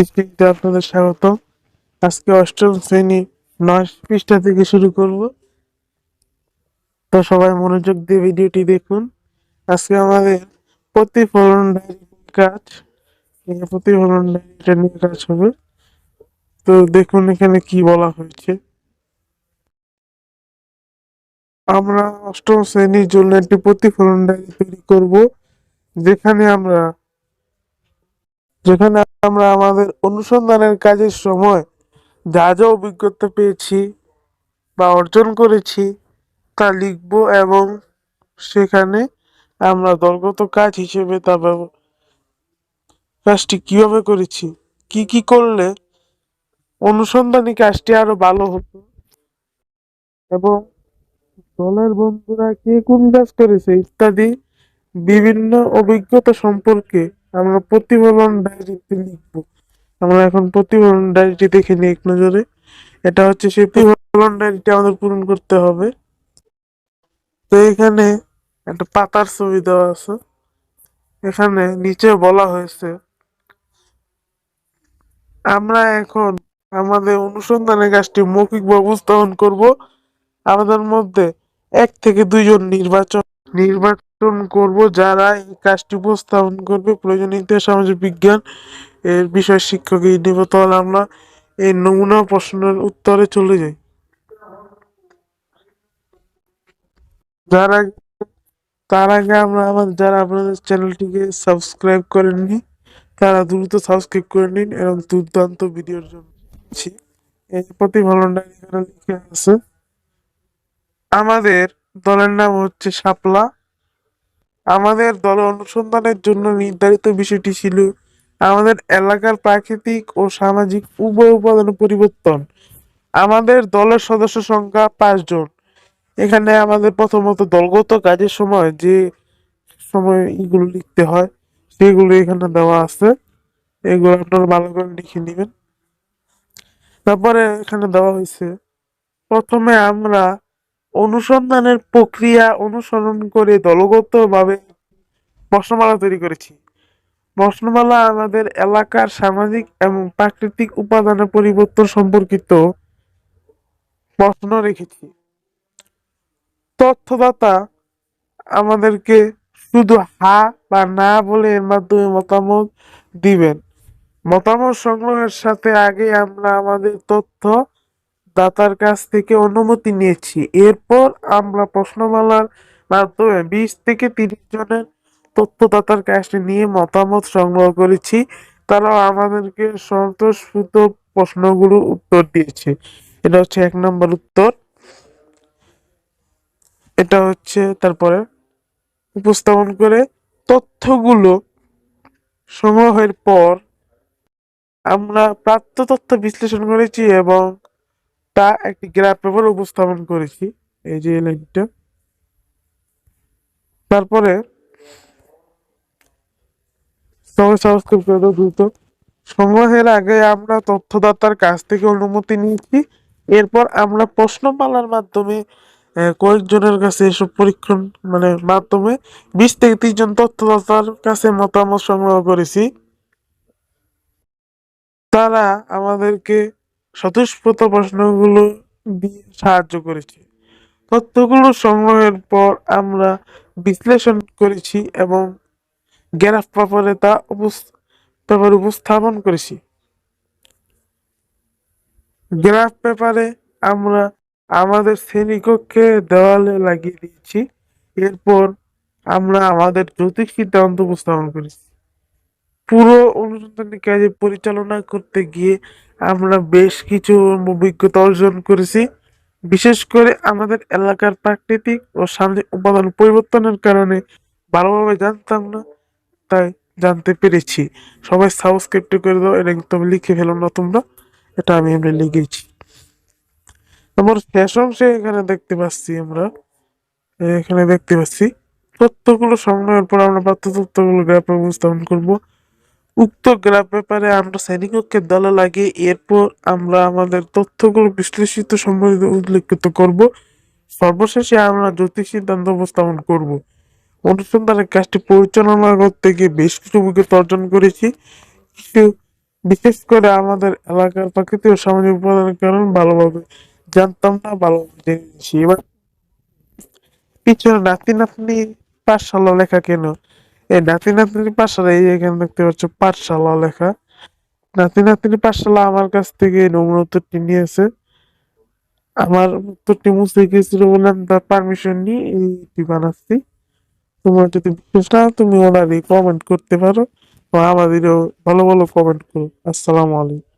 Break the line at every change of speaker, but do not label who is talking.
আপনাদের স্বাগত। আজকে অষ্টম শ্রেণি নয় পৃষ্ঠা থেকে শুরু করব। তো সবাই মনোযোগ দিয়ে ভিডিওটি দেখুন। আজকে আমাদের প্রতিফলন কাজ। প্রতিফলন নিয়ে কাজ হবে। তো দেখুন এখানে কি বলা হয়েছে। আমরা অষ্টম শ্রেণির জন্য একটি প্রতিফলন ডায়েরি তৈরি করব, যেখানে আমরা যেখানে আমরা আমাদের অনুসন্ধানের কাজের সময় যা যা অভিজ্ঞতা পেয়েছি বা অর্জন করেছি তা লিখব এবং সেখানে আমরা দলগত কাজ হিসেবে তা কাজটি কীভাবে করেছি, কি কি করলে অনুসন্ধানী কাজটি আরও ভালো হতো এবং দলের বন্ধুরা কে কোন কাজ করেছে ইত্যাদি বিভিন্ন অভিজ্ঞতা সম্পর্কে আমরা প্রতিফলন ডায়েরিতে লিখব। আমরা এখন প্রতিফলন ডায়েরিটি দেখে নিই এক নজরে। এটা হচ্ছে সেই প্রতিফলন ডায়েরিটি আমাদের পূরণ করতে হবে। তো এখানে একটা পাতার ছবি দেওয়া আছে। এখানে নিচে বলা হয়েছে, আমরা এখন আমাদের অনুসন্ধানের কাজটি মৌখিকভাবে উপস্থাপন করব। আমাদের মধ্যে এক থেকে দুইজন নির্বাচন নির্বাচন করব, যারা এই কাজটি উপস্থাপন করবে। প্রয়োজনীয় সামাজিক বিজ্ঞান এর বিষয় শিক্ষক নিব। তাহলে আমরা এই নমুনা প্রশ্নের উত্তরে চলে যাই। যারা তার আগে আমরা আমাদের যারা আপনাদের চ্যানেলটিকে সাবস্ক্রাইব করেননি, তারা দ্রুত সাবস্ক্রাইব করে নিন এবং দুর্দান্ত ভিডিওর জন্য এর প্রতি ভালো আছে। আমাদের দলের নাম হচ্ছে শাপলা। আমাদের দল অনুসন্ধানের জন্য নির্ধারিত বিষয়টি ছিল আমাদের এলাকার প্রাকৃতিক ও সামাজিক উভয় উপাদানের পরিবর্তন। আমাদের দলের সদস্য সংখ্যা পাঁচজন এখানে আমাদের প্রথমত দলগত কাজের সময় যে সময় এগুলো লিখতে হয়, সেগুলো এখানে দেওয়া আছে। এগুলো আপনারা ভালো করে লিখে নেবেন। তারপরে এখানে দেওয়া হয়েছে, প্রথমে আমরা অনুসন্ধানের প্রক্রিয়া অনুসরণ করে দলগতভাবে প্রশ্নমালা তৈরি করেছি। প্রশ্নমালা আমাদের এলাকার সামাজিক এবং প্রাকৃতিক উপাদানের পরিবর্তন সম্পর্কিত প্রশ্ন রেখেছি। তথ্যদাতা আমাদেরকে শুধু হা বা না বলে এর মাধ্যমে মতামত দিবেন। মতামত সংগ্রহের সাথে আগে আমরা আমাদের তথ্য দাতার কাছ থেকে অনুমতি নিয়েছি। এরপর আমরা প্রশ্নমালার মাধ্যমে বিশ থেকে তিরিশ জনের তথ্যদাতার কাছে নিয়ে মতামত সংগ্রহ করেছি। তারাও আমাদেরকে সন্তোষভূত প্রশ্নগুলোর উত্তর দিয়েছে। এটা হচ্ছে এক নম্বর উত্তর। এটা হচ্ছে তারপরে উপস্থাপন করে তথ্যগুলো সংগ্রহের পর আমরা প্রাপ্ত তথ্য বিশ্লেষণ করেছি এবং তা একটি গ্রাফ পেপার উপস্থাপন করেছি, এই যে লাইনটা। তারপরে দ্রুত। সংগ্রহের আগে আমরা তথ্যদাতার কাছ থেকে অনুমতি নিয়েছি। এরপর আমরা প্রশ্নমালার মাধ্যমে কয়েকজনের কাছে এসব পরীক্ষণ মানে মাধ্যমে বিশ থেকে ত্রিশ জন তথ্যদাতার কাছে মতামত সংগ্রহ করেছি। তারা আমাদেরকে স্বতঃস্ফূর্ত প্রশ্নগুলো দিয়ে সাহায্য করেছে। তথ্যগুলো সংগ্রহের পর আমরা বিশ্লেষণ করেছি এবং গ্রাফ পেপারে তা পেপার উপস্থাপন করেছি। গ্রাফ পেপারে আমরা আমাদের শ্রেণীকক্ষে দেওয়ালে লাগিয়ে দিয়েছি। এরপর আমরা আমাদের যৌতিক সিদ্ধান্ত উপস্থাপন করেছি। পুরো অনুসন্ধানী কাজে পরিচালনা করতে গিয়ে আমরা বেশ কিছু অভিজ্ঞতা অর্জন করেছি। বিশেষ করে আমাদের এলাকার প্রাকৃতিক ও সামাজিক উপাদান পরিবর্তনের কারণে ভালোভাবে জানতাম না, তাই জানতে পেরেছি। সবাই সাবস্ক্রাইব করে দাও, এটা আমি লিখে ফেলাম না তোমরা, এটা আমি এমনি লিখেছি। আমার শেষ অংশে এখানে দেখতে পাচ্ছি আমরা, এখানে দেখতে পাচ্ছি, তথ্যগুলো সংগ্রহের পর আমরা প্রাপ্ত তথ্যগুলো গ্রাফে উপস্থাপন করব। উক্ত গ্রাফ পেপারে আমরা শ্রেণীকক্ষের দলে লাগিয়ে এরপর আমরা আমাদের তথ্যগুলো বিশ্লেষিত সম্বন্ধিত উল্লেখিত করব। সর্বশেষে আমরা জ্যোতিষ সিদ্ধান্ত উপস্থাপন করব। অনুসন্ধানের কাজটি পরিচালনা করতে গিয়ে বেশ কিছু অভিজ্ঞতা অর্জন করেছি। কিছু, বিশেষ করে আমাদের এলাকার প্রাকৃতিক ও সামাজিক উপাদানের কারণ ভালোভাবে জানতাম না, ভালোভাবে জেনেছি এবার পিছনে নাতি নাতনি পাঠশালা লেখা কেন? এই নাতি নাতনির পাঠশালা এই এখানে দেখতে পাচ্ছ পাঠশালা লেখা। নাতি নাতনি পাঠশালা আমার কাছ থেকে নমুনা উত্তরটি নিয়েছে। আমার উত্তরটি মুছে গিয়েছিল বলে আমি তার পারমিশন নিয়ে এইটি বানাচ্ছি। তোমার যদি বিশ্বাস না তুমি ওনারই কমেন্ট করতে পারো। আমাদেরও ভালো ভালো কমেন্ট করো। আসসালামু আলাইকুম।